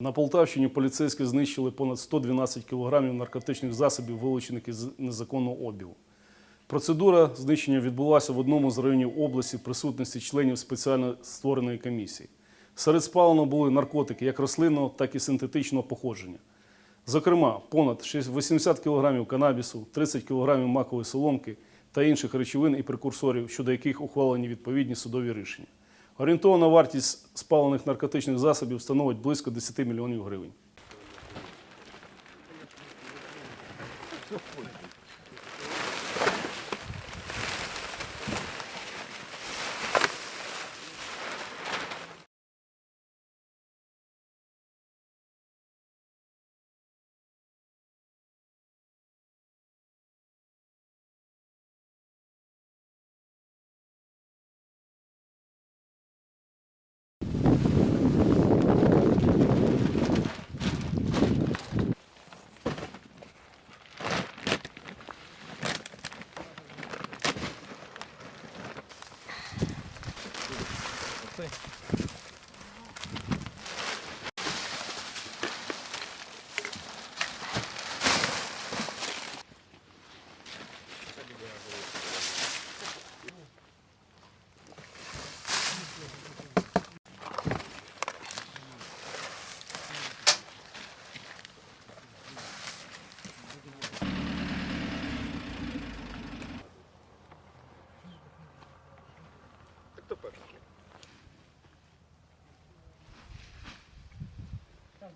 На Полтавщині поліцейські знищили понад 112 кілограмів наркотичних засобів, вилучених із незаконного обігу. Процедура знищення відбулася в одному з районів області в присутності членів спеціально створеної комісії. Серед спаленого були наркотики як рослинного, так і синтетичного походження. Зокрема, понад 80 кг канабісу, 30 кг макової соломки та інших речовин і прекурсорів, щодо яких ухвалені відповідні судові рішення. Орієнтована вартість спалених наркотичних засобів становить близько 10 мільйонів гривень. 없어요.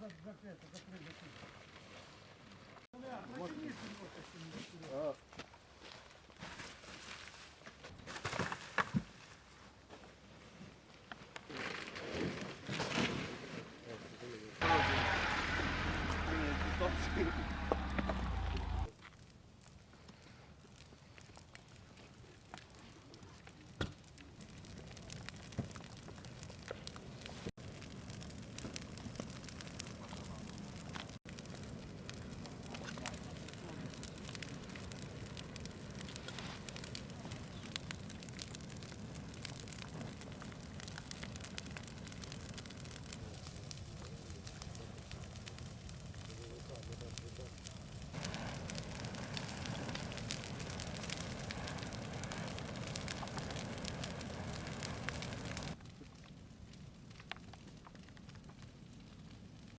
закрыто, закрыто.